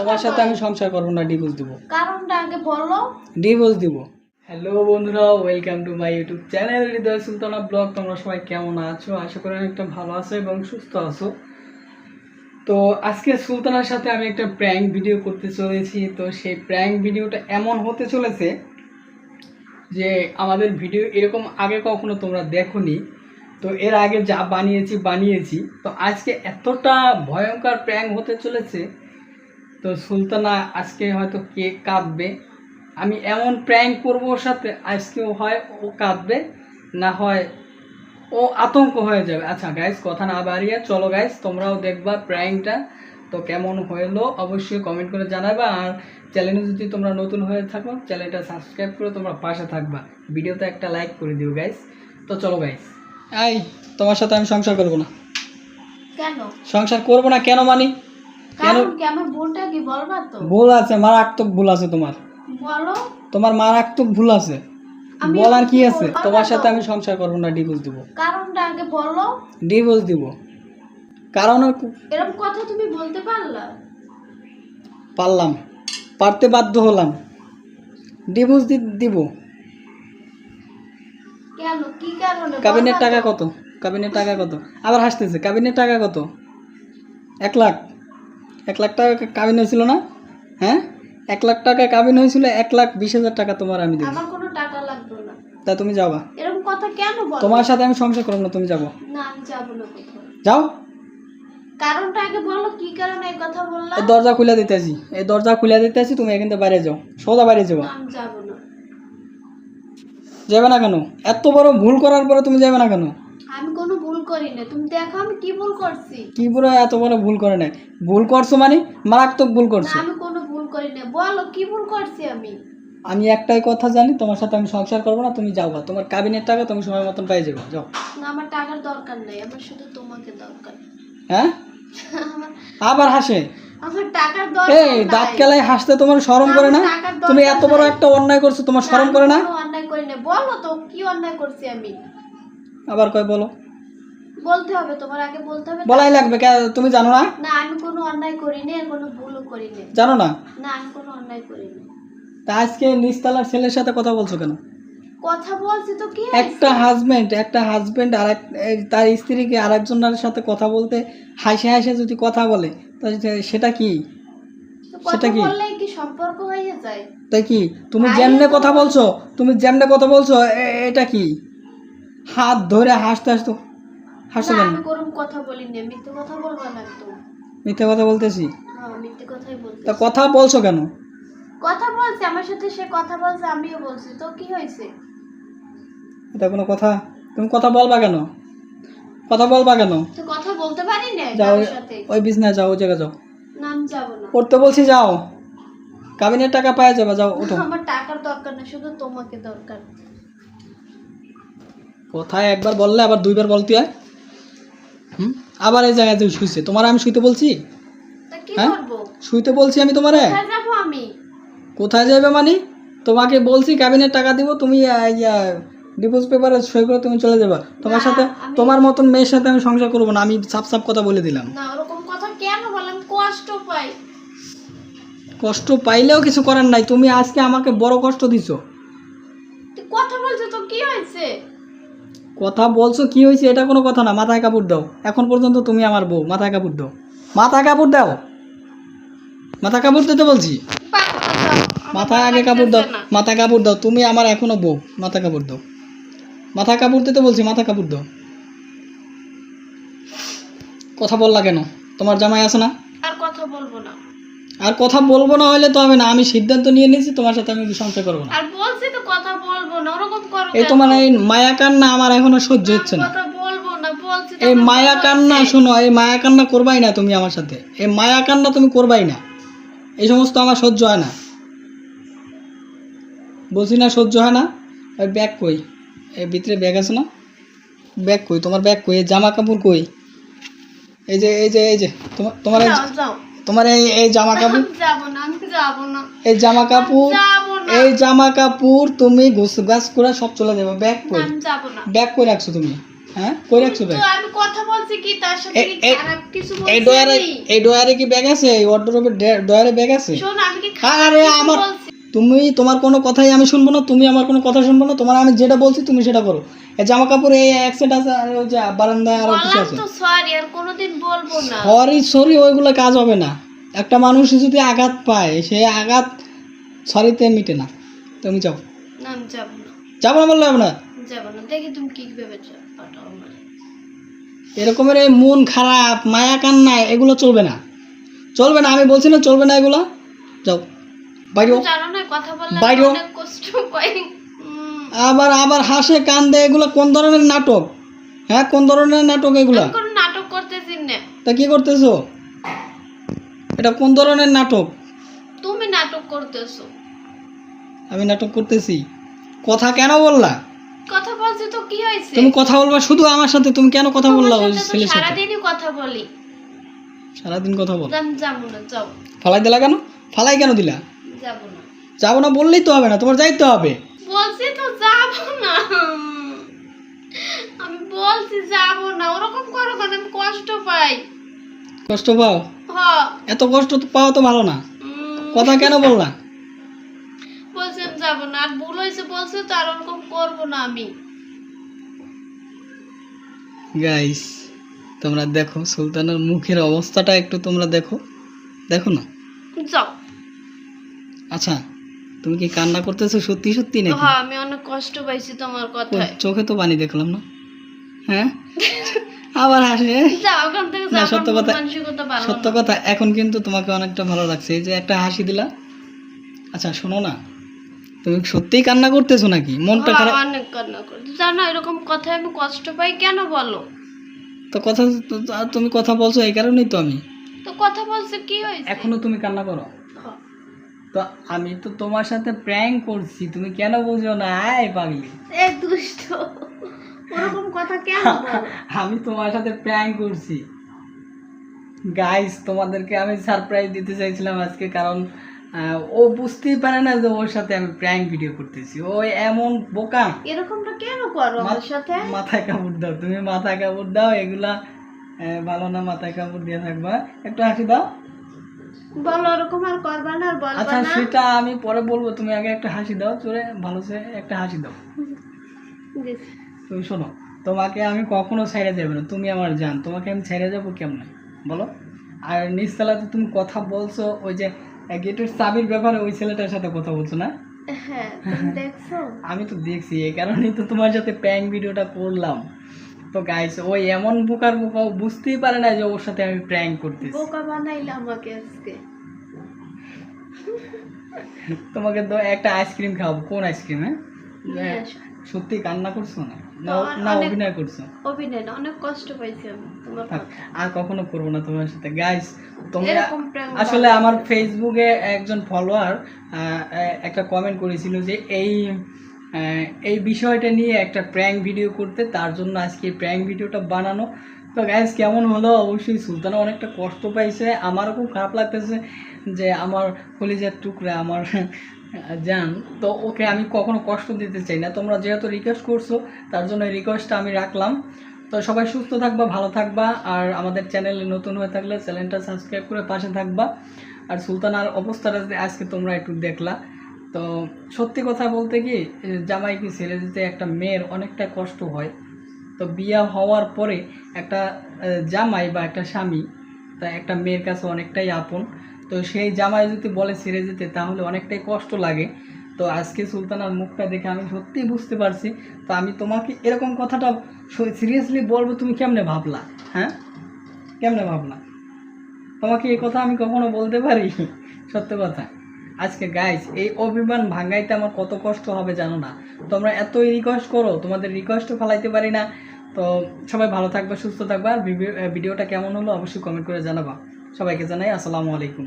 তোমার সাথে আমি সংসার করব না ডিভোর্স দিব। কারণটা আগে বলো। ডিভোর্স দিব। হ্যালো বন্ধুরা welcome to my YouTube channel Hridoy Sultana vlog তোমরা সবাই কেমন আছো? আশা করি অনেকটা ভালো আছো এবং সুস্থ আছো। তো আজকে সুলতানার সাথে আমি একটা প্র্যাঙ্ক ভিডিও করতে চলেছি। তো সেই প্র্যাঙ্ক ভিডিওটা এমন হতে চলেছে যে আমাদের ভিডিও এরকম আগে কখনো তোমরা দেখোনি। তো এর আগে যা বানিয়েছি বানিয়েছি। তো আজকে এতটা ভয়ঙ্কর প্র্যাঙ্ক হতে চলেছে তো সুলতানা আজকে হয়তো কে কাঁদবে। আমি এমন প্র্যাঙ্ক করব ওর সাথে আজকেও হয় ও কাঁদবে না হয় ও আতঙ্ক হয়ে যাবে। আচ্ছা গাইস কথা না বাড়িয়ে চলো গাইস তোমরাও দেখবা প্র্যাঙ্কটা তো কেমন হলো অবশ্যই কমেন্ট করে জানাবা। আর চ্যানেলে যদি তোমরা নতুন হয়ে থাকো চ্যানেলটা সাবস্ক্রাইব করে তোমরা পাশে থাকবা। ভিডিওতে একটা লাইক করে দিও গাইস তো চলো গাইস এই তোমার সাথে আমি সংসার করব না। কেন? সংসার করব না কেন মানি? কেন কি আমার ভুলটা কি? বলবা তো। ভুল আছে মারাত্মক ভুল আছে তোমার। বলো। তোমার মারাত্মক ভুল আছে। বলার কি কি আছে? তোমার সাথে আমি সংসার করব না ডিভোর্স দিব। কারণটা আগে বলো। ডিভোর্স দিব। কারণ এরকম কথা তুমি বলতে পারলা? পারলাম। পারতে বাধ্য হলাম। ডিভোর্স দিব। কেন? কি কারণে? কাবিনের টাকা কত? কাবিনের টাকা কত? আবার হাসতেছে। কাবিনের টাকা কত? এক লাখ। এক লাখ টাকা কাবিন হয়েছিল না? হ্যাঁ? এক লাখ টাকা কাবিন হয়েছিল এক লাখ বিশ হাজার টাকা তোমার আমি দেবো আমার কোনো টাকা লাগবে না। তা তুমি যাবা। এরকম কথা কেন বলো? তোমার সাথে আমি সংসার করব না তুমি যাব। না আমি যাব না যাও। কারণটা আগে বলো কি কারণে এই কথা বললা? এই দরজা খুলে দিতেছি। এই দরজা খুলে দিতেছি তুমি এখান থেকে বাইরে যাও। সোজা বাইরে আমি যাব না। যাবে না কেন? এত বড় ভুল করার পরে তুমি যাবে না কেন? আমি কোনো করি না তুমি দেখো আমি কি ভুল করছি। কি পুরো এত বড় ভুল করে নাই। ভুল করছ মানে মারাত্মক ভুল না করছ। আমি কোনো ভুল করি না বলো কি ভুল করছি আমি? আমি একটাই কথা জানি তোমার সাথে আমি সংসার করব না তুমি যাও গা। তোমার কাবিনের টাকা তুমি সময় মতন যাবে। যাও। না আমার টাকার দরকার নেই আমার শুধু তোমাকে দরকার। হ্যাঁ? আমার আবার হাসে? আমার টাকার দরকার এই দাঁত নাই। কেলায় হাসতে তোমার শরম করে না? টাকার দরকার তুমি এত বড় নাই। একটা অন্যায় করছ তোমার শরম করে না? কোনো অন্যায় করি না বলো তো কি অন্যায় করছি আমি? আবার কয় বলো? বলতে হবে তোমার আগে বলতে হবে বলাই লাগবে কে- তুমি জানো না? না আমি কোনো অন্যায় করিনি আর কোনো ভুলও করিনি। জানো না? না আমি কোনো অন্যায় করিনি। তা আজকে নিস্তালার ছেলের সাথে কথা বলছো কেন? কথা বলছি তো কি একটা হাজবেন্ড একটা হাজবেন্ড আর তার স্ত্রীকে আরেকজনের সাথে কথা বলতে হাসে হাসে যদি কথা বলে সেটা কি? সেটা কি? কি সম্পর্ক হয়ে যায়? তাই কি? তুমি যেমনে কথা বলছো তুমি যেমনে কথা বলছো এটা কি? হাত ধরে হাসতে হাসতো হাসছো কেন আমি কোনো কথা বলিনি মিথ্যে কথা বলব না তো মিথ্যে কথা বলতেছি? হ্যাঁ মিথ্যে কথাই বলছি তা কথা বলছো কেন? কথা বলছে আমার সাথে সে কথা বলছে আমিও বলছি। তো কি হয়েছে? এটা কোনো কথা? তুমি কথা বলবা কেন? কথা বলবা কেন? তো কথা বলতে পারি না যাও ওই বিজনেস যাও ওই জায়গায় যাও। না আমি যাব না। পড়তে বলছি যাও। কাবিনের টাকা পাওয়া যাবে যাও ওঠো আমার টাকার দরকার না শুধু তোমাকে দরকার। কোথায় একবার বললে আবার দুইবার বলতে হয়। হুম? আবার এই জায়গায় তুমি শুইছে। তোমার আমি শুইতে বলছি? হ্যাঁ? শুইতে বলছি আমি তোমারে? কোথায় কোথায় যাবে মানে? তোমাকে বলছি ক্যাবিনের টাকা দিব তুমি ডিভোর্স পেপারে সই করে তুমি চলে যাবে। তোমার সাথে তোমার মতন মেয়ের সাথে আমি সংসার করব না আমি সাপ সাপ কথা বলে দিলাম। না ওরকম কথা কেন বললাম কষ্ট পাই। কষ্ট পাইলেও কিছু করার নাই তুমি আজকে আমাকে বড় কষ্ট দিছো। কথা বলছো তো কি হয়েছে? কথা বলছো কি হয়েছে? এটা কোনো কথা না। মাথায় কাপড় দাও। এখন পর্যন্ত তুমি আমার বউ। মাথায় কাপড় দাও। মাথায় কাপড় দাও। মাথা কাপড় দিতে বলছি? মাথায় আগে কাপড় দাও। মাথা কাপড় দাও। তুমি আমার এখনও বউ। মাথা কাপড় দাও। মাথা কাপড় দিতে বলছি মাথা কাপড় দাও। কথা বললা কেন? তোমার জামাই আছে না? আর কথা বলব না। আর কথা বলব না হলে তো হবে না। আমি সিদ্ধান্ত নিয়ে নিয়েছি তোমার সাথে আমি সংসার করব না আর বলছি তো কথা বলব না ওরকম করো এই কেন? তোমার এই মায়া কান্না আমার এখনও সহ্য হচ্ছে না। তো এই মায়া কান্না শোনো এই মায়া কান্না করবাই না তুমি আমার সাথে। এই মায়া কান্না তুমি করবাই না। এই সমস্ত আমার সহ্য হয় না। বলছি না সহ্য হয় না। ওই ব্যাগ কই? এই ভিতরে ব্যাগ আছে না? ব্যাগ কই? তোমার ব্যাগ কই? এই জামা কাপড় কই? এই যে এই যে এই যে তোমার তোমার তোমার এই এই জামা কাপড়? এই জামা কাপড় এই জামা কাপড় তুমি গোছ গাছ করে সব চলে যাবে ব্যাগ কই? আমি যাব না। ব্যাগ কই রাখছো তুমি? হ্যাঁ? কই রাখছো ব্যাগ? আমি কথা বলছি কি তার সাথে কি খারাপ কিছু বলছি এই ডয়ারে এই ডয়ারে কি ব্যাগ আছে? এই ওয়ার্ডরোবের ডয়ারে ব্যাগ আছে? শোন আমি কি খারাপ আরে আমার তুমি তোমার কোনো কথাই আমি শুনব না তুমি আমার কোনো কথা শুনব না তোমার আমি যেটা বলছি তুমি সেটা করো। এই জামা কাপড় এই এক সেট আছে আর ওই যে বারান্দায় আরও কিছু আছে। তো সরি আর কোনোদিন বলব না। সরি সরি ওইগুলো কাজ হবে না। একটা মানুষ যদি আঘাত পায় সে আঘাত সরিতে মিটে না। তুমি যাও। না আমি যাব না। যাব না বললে হবে না? যাব না। দেখি তুমি কি ভেবেছো। পাঠাও আমার এরকমের এই মন খারাপ মায়া কান্না এগুলো চলবে না। চলবে না আমি বলছি না চলবে না এগুলো। যাও। বাইরেও জানো না কথা বললে আমি বাইরেও। অনেক কষ্ট পাই আবার আবার হাসে কান্দে এগুলো কোন ধরনের নাটক? হ্যাঁ কোন ধরনের নাটক এগুলা? নাটক করতেছি না। তা কি করতেছো? এটা কোন ধরনের নাটক? নাটক করতেছো। আমি নাটক করতেছি। কথা কেন বললা? কথা বলছি তো কি হয়েছে? তুমি কথা বলবা শুধু আমার সাথে তুমি কেন কথা বললা ওই ছেলের সাথে? সারাদিনই কথা বলি। সারাদিন কথা বল। যাব না যাও। ফালাই দিলা কেন? ফালাই কেন দিলা? যাব না। যাব না বললেই তো হবে না তোমার যাইতে হবে। বলছি তো যাব না। আমি বলছি যাব না ওরকম করো কেন আমি কষ্ট পাই। কষ্ট পাও? হ এত কষ্ট পাও তো ভালো না। কথা কেন বললা? বলছি আমি যাব না। আর ভুল হয়েছে বলছে তো আর ওরকম করব না আমি। গাইস তোমরা দেখো সুলতানের মুখের অবস্থাটা একটু তোমরা দেখো। দেখো না? যাও। আচ্ছা তুমি কি কান্না করতেছো সত্যি সত্যি নাকি? হ্যাঁ আমি অনেক কষ্ট পাইছি তোমার কথায়। চোখে তো পানি দেখলাম না। হ্যাঁ? আবার হাসে। না, সত্য কথা- সত্য কথা এখন কিন্তু তোমাকে অনেকটা ভালো লাগছে। এই যে একটা হাসি দিলা। আচ্ছা শোনো না। তুমি সত্যিই কান্না করতেছো নাকি? মনটা খারাপ অনেক কান্না করি জানো এরকম কথা আমি কষ্ট পাই কেন বলো? তো কথা তুমি কথা বলছো এই কারণেই তো আমি। তো কথা বলছে কি হয়েছে? এখনও তুমি কান্না করো? হ্যাঁ। তো আমি তো তোমার সাথে প্র্যাঙ্ক করছি। তুমি কেন বুঝো না? আয় পাগলি। এ দুষ্ট। ওরকম কথা কেন আমি তোমার সাথে প্র্যাঙ্ক করছি। গাইস তোমাদেরকে আমি সারপ্রাইজ দিতে চাইছিলাম আজকে কারণ ও বুঝতেই পারে না যে ওর সাথে আমি প্র্যাঙ্ক ভিডিও করতেছি। ও এমন বোকা। এরকমটা কেন করো আমার সাথে? মাথায় কাপড় দাও তুমি মাথায় কাপড় দাও এগুলা ভালো না মাথায় কাপড় দিয়ে থাকবা। একটু হাসি দাও। বলো ওরকম আর করবা না আর বলবা না। আচ্ছা সেটা আমি পরে বলব তুমি আগে একটা হাসি দাও চলে ভালো সে একটা হাসি দাও। তুমি শোনো তোমাকে আমি কখনো ছেড়ে যাব না তুমি আমার জান তোমাকে আমি ছেড়ে যাব কেমন? বলো। আর নিচতলাতে তুমি কথা বলছো ওই যে গেটের চাবির ব্যাপারে ওই ছেলেটার সাথে কথা বলছো না? হ্যাঁ আমি তো দেখছি এই কারণেই তো তোমার সাথে প্যাং ভিডিওটা করলাম। তো গাইস ওই এমন বোকার বোকা ও বুঝতেই পারে না যে ওর সাথে আমি প্র্যাঙ্ক করতেছি। বোকা বানাইলে আমাকে আজকে। তোমাকে তো একটা আইসক্রিম খাওয়াবো কোন আইসক্রিম হ্যাঁ? আসো। সত্যি কান্না করছ না? না অভিনয় করছ? অভিনয় না অনেক কষ্ট পাইছি আমি তোমার আর কখনো করব না তোমার সাথে। গাইস তোমরা আসলে আমার ফেসবুকে একজন ফলোয়ার একটা কমেন্ট করেছিল যে এই এই বিষয়টা নিয়ে একটা প্র্যাঙ্ক ভিডিও করতে তার জন্য আজকে প্র্যাঙ্ক ভিডিওটা বানানো। তো গাইস কেমন হলো? অবশ্যই সুলতানা অনেকটা কষ্ট পাইছে। আমারও খুব খারাপ লাগতেছে যে আমার কলিজার টুকরা আমার জান, তো ওকে আমি কখনো কষ্ট দিতে চাই না। তোমরা যেহেতু রিকোয়েস্ট করছ, তার জন্য এই রিকোয়েস্টটা আমি রাখলাম। তো সবাই সুস্থ থাকবা, ভালো থাকবা, আর আমাদের চ্যানেলে নতুন হয়ে থাকলে চ্যানেলটা সাবস্ক্রাইব করে পাশে থাকবা। আর সুলতানার অবস্থাটা আজকে তোমরা একটু দেখলা, তো সত্যি কথা বলতে কি জামাইকে ছেড়ে দিতে একটা মেয়ের অনেকটা কষ্ট হয়। তো বিয়ে হওয়ার পরে একটা জামাই বা একটা স্বামী, তা একটা মেয়ের কাছে অনেকটাই আপন। তো সেই জামাই যদি বলে ছেড়ে যেতে, তাহলে অনেকটাই কষ্ট লাগে। তো আজকে সুলতানার মুখটা দেখে আমি সত্যিই বুঝতে পারছি। তো আমি তোমাকে এরকম কথাটা সিরিয়াসলি বলব, তুমি কেমনে ভাবলা? হ্যাঁ? কেমনে ভাবলা? তোমাকে এই কথা আমি কখনো বলতে পারি? সত্য কথা। আজকে গাইস এই অভিমান ভাঙাইতে আমার কত কষ্ট হবে জানো না? তোমরা এতই রিকোয়েস্ট করো, তোমাদের রিকোয়েস্টও ফেলাইতে পারি না। তো সবাই ভালো থাকবে, সুস্থ থাকবে। আর ভিডিও- ভিডিওটা কেমন হলো অবশ্যই কমেন্ট করে জানাবা। সবাইকে জানাই আসসালামু আলাইকুম।